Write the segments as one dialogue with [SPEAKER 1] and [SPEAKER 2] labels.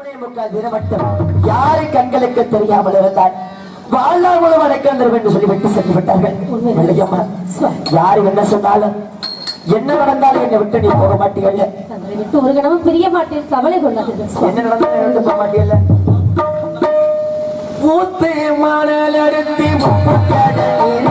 [SPEAKER 1] மூணே முக்கால் தினம் மட்டும் யாரு கண்களுக்கு தெரியாமல் இருந்தால் வாழ்நாள் முழு வணக்கம் என்று சொல்லிவிட்டு சென்று விட்டார்கள். யாரு என்ன சொன்னாலும் என்ன நடந்தாலும் என்னை விட்டு நீ போக மாட்டீங்கல்ல
[SPEAKER 2] விட்டு ஒரு கணமும் பிரிய மாட்டேன். கவலை சுவாமி.
[SPEAKER 1] என்ன நடந்தாலும் விட்டு போக மாட்டீங்கல்ல ஊத்து மணல் முப்பு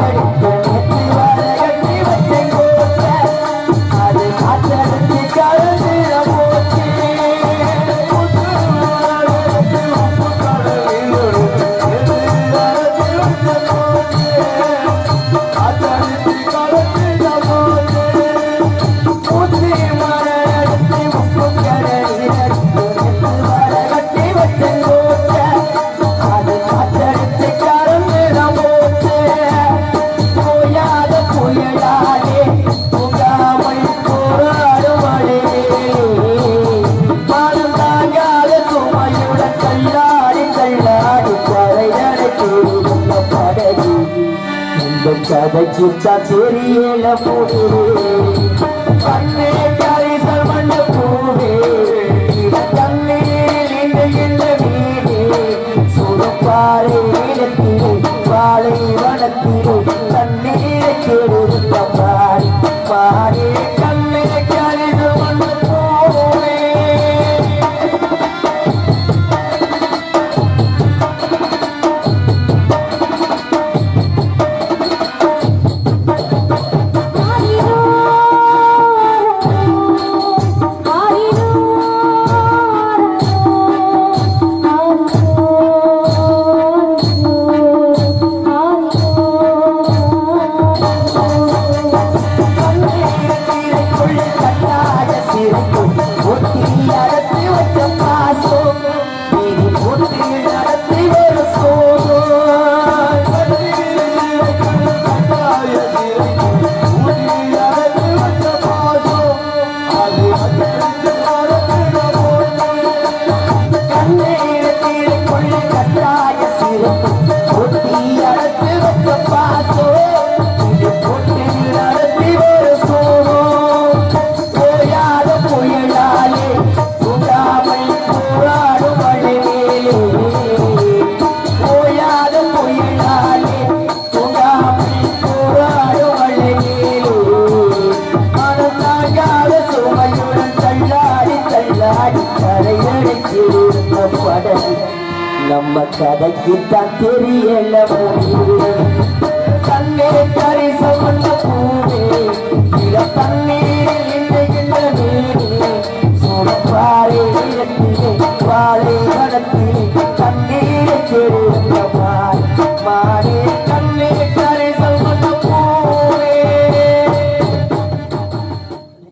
[SPEAKER 1] இந்த கதைக்கு தான் தெரியல போடுவே கண்ணே கரிசல் மண்ண கண்ணீரில் இந்த இந்த வீடே. இடத்திலே வாழை வனத்திலே
[SPEAKER 2] நம்ம கதைக்குத்தான் தெரியல முடிவு கண்ணே கரிசம் வந்த பூவே.